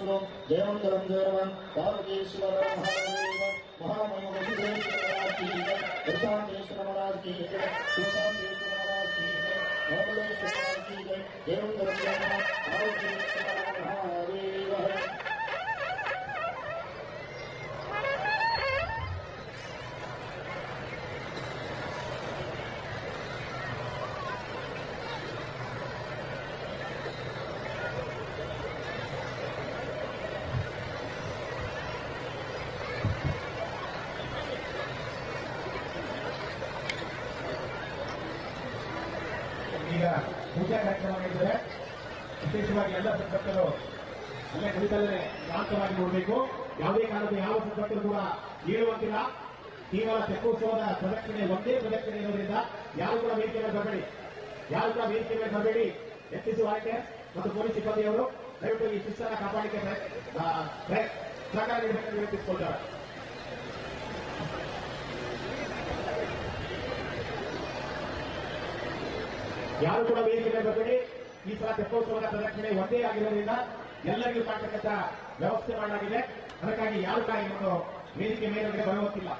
महामहेश्वरो जयमङ्गलं जयरमन् पार्वती शिवरमः महामयोगेश्वरमराज की जय जयमङ्गलं जय महामयोगेश्वरमराज की जय ಈಗ ಪೂಜಾ ಕಾರ್ಯಕ್ರಮ ನಡೆದರೆ ವಿಶೇಷವಾಗಿ ಎಲ್ಲ ಸಂಪರ್ಕರು ಎಲ್ಲ ಕುರಿತಲ್ಲೇ ಶಾಂತವಾಗಿ ನೋಡಬೇಕು. ಯಾವುದೇ ಕಾರಣದ ಯಾವ ಸಂಪರ್ಕರು ಕೂಡ ಹೇಳುವಂತಿಲ್ಲ ಕೇವಲ ತೆಪ್ಪೋತ್ಸವದ ಪ್ರದಕ್ಷಿಣೆ, ಒಂದೇ ಪ್ರದಕ್ಷಿಣೆ ಇರೋದ್ರಿಂದ ಯಾರು ಕೂಡ ವೇದಿಕೆ ಬರಬೇಡಿ. ಯಾರು ಕೂಡ ವೇದಿಕೆ ಬರಬೇಡಿ. ಎತ್ತಿಸುವ ಆಯ್ಕೆ ಮತ್ತು ಪೊಲೀಸ್ ಸಿಬ್ಬಂದಿಯವರು ದಯವಿಟ್ಟು ಈ ಶಿಸ್ತನ್ನು ಕಾಪಾಡಿಕೆ ಸಹಕಾರ ನೀಡಬೇಕೆಂದು ವಿನಂತಿಸಿಕೊಳ್ತಾರೆ ಯಾರು ಕೂಡ ವೇದಿಕೆ ಜೊತೆಗೆ ಈ ಸಲ ತೆಪ್ಪೋತ್ಸವದ ಪ್ರದಕ್ಷಿಣೆ ಒಂದೇ ಆಗಿರೋದ್ರಿಂದ ಎಲ್ಲರಿಗೂ ಕಾಣ್ತಕ್ಕಂಥ ವ್ಯವಸ್ಥೆ ಮಾಡಲಾಗಿದೆ. ಅದಕ್ಕಾಗಿ ಯಾರು ಇನ್ನೊಂದು ವೇದಿಕೆ ಮೇಲೆ ಬರುವಂತಿಲ್ಲ.